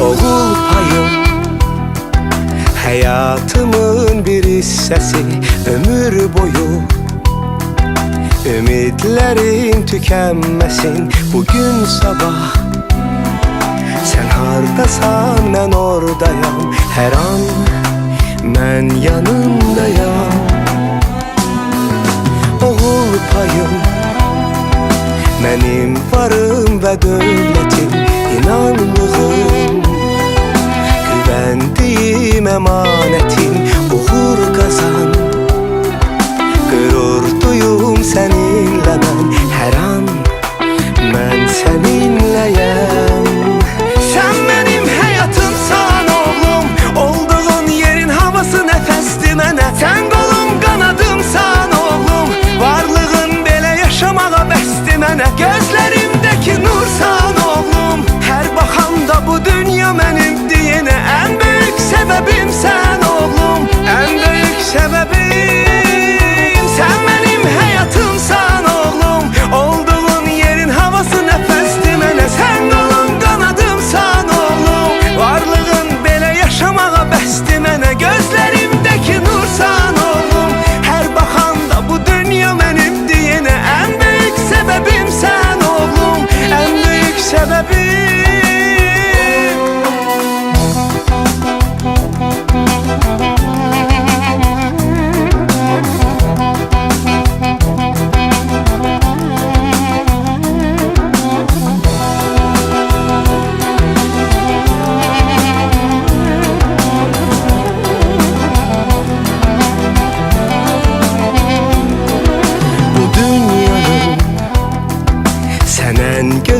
Oğul Hayatımın bir hissesi Ömür boyu. Ümitlerin tükenmesin Bugün sabah. Sen hardasan ben oradayım Her an ben yanındayım. Oğul payım Benim varım ve dövlətim inandığım Güvendiğim emanetim uğur kazan. Gurur duyum seninle ben her an Ben seninleyim Gözlerimdeki nursan oğlum Her bakanda bu dünya benim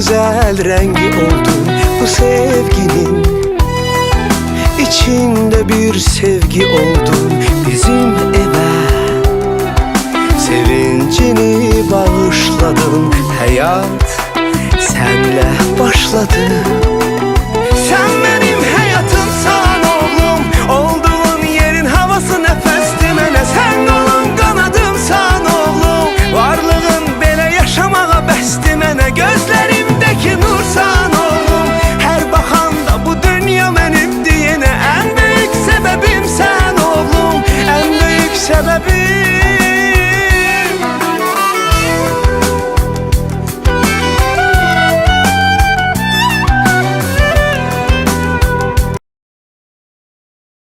özel rengi oldun bu sevginin. İçinde bir sevgi oldun bizim eve. Sevincini bağışladım hayat senle başladı. Sen benim hayatım hayatımsan oğlum? Olduğun yerin havası nefes dimene Sen olun kanadımsan oğlum? Varlığın bile yaşamaya bestimene Gözler